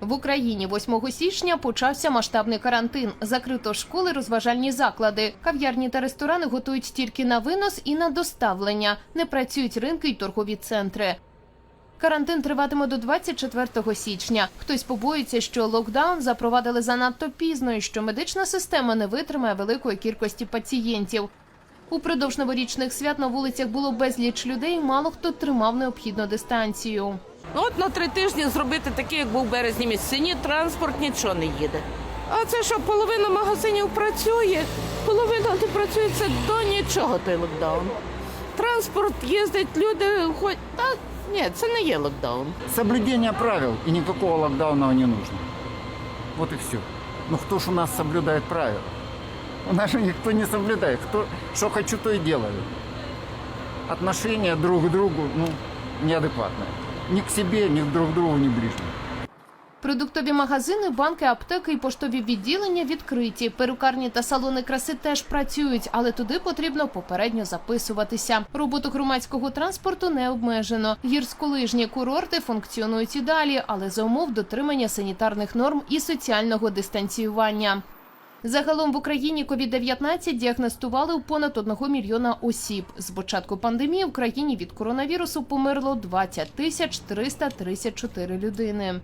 В Україні 8 січня почався масштабний карантин. Закрито школи, розважальні заклади. Кав'ярні та ресторани готують тільки на винос і на доставлення. Не працюють ринки й торгові центри. Карантин триватиме до 24 січня. Хтось побоїться, що локдаун запровадили занадто пізно і що медична система не витримає великої кількості пацієнтів. Упродовж новорічних свят на вулицях було безліч людей. Мало хто тримав необхідну дистанцію. Ну, От на три тижні зробити таке, як був березні місяці. Ні транспорт, нічого не їде. А це що, половина магазинів працює, половина не працює, це до нічого той локдаун. Транспорт їздить, люди ходять. Та ні, це не є локдаун. Соблюдение правил и никакого локдауна не нужно. Вот и все. Ну кто ж у нас соблюдает правила? У нас же никто не соблюдает. Кто что хочу, то и делаю. Отношение друг к другу, ну, неадекватное. Ни к себе, ни друг другу, ни ближним. Продуктові магазини, банки, аптеки і поштові відділення відкриті. Перукарні та салони краси теж працюють, але туди потрібно попередньо записуватися. Роботу громадського транспорту не обмежено. Гірськолижні курорти функціонують і далі, але за умов дотримання санітарних норм і соціального дистанціювання. Загалом в Україні COVID-19 діагностували у понад 1 мільйона осіб. З початку пандемії в країні від коронавірусу померло 20 тисяч 334 людини.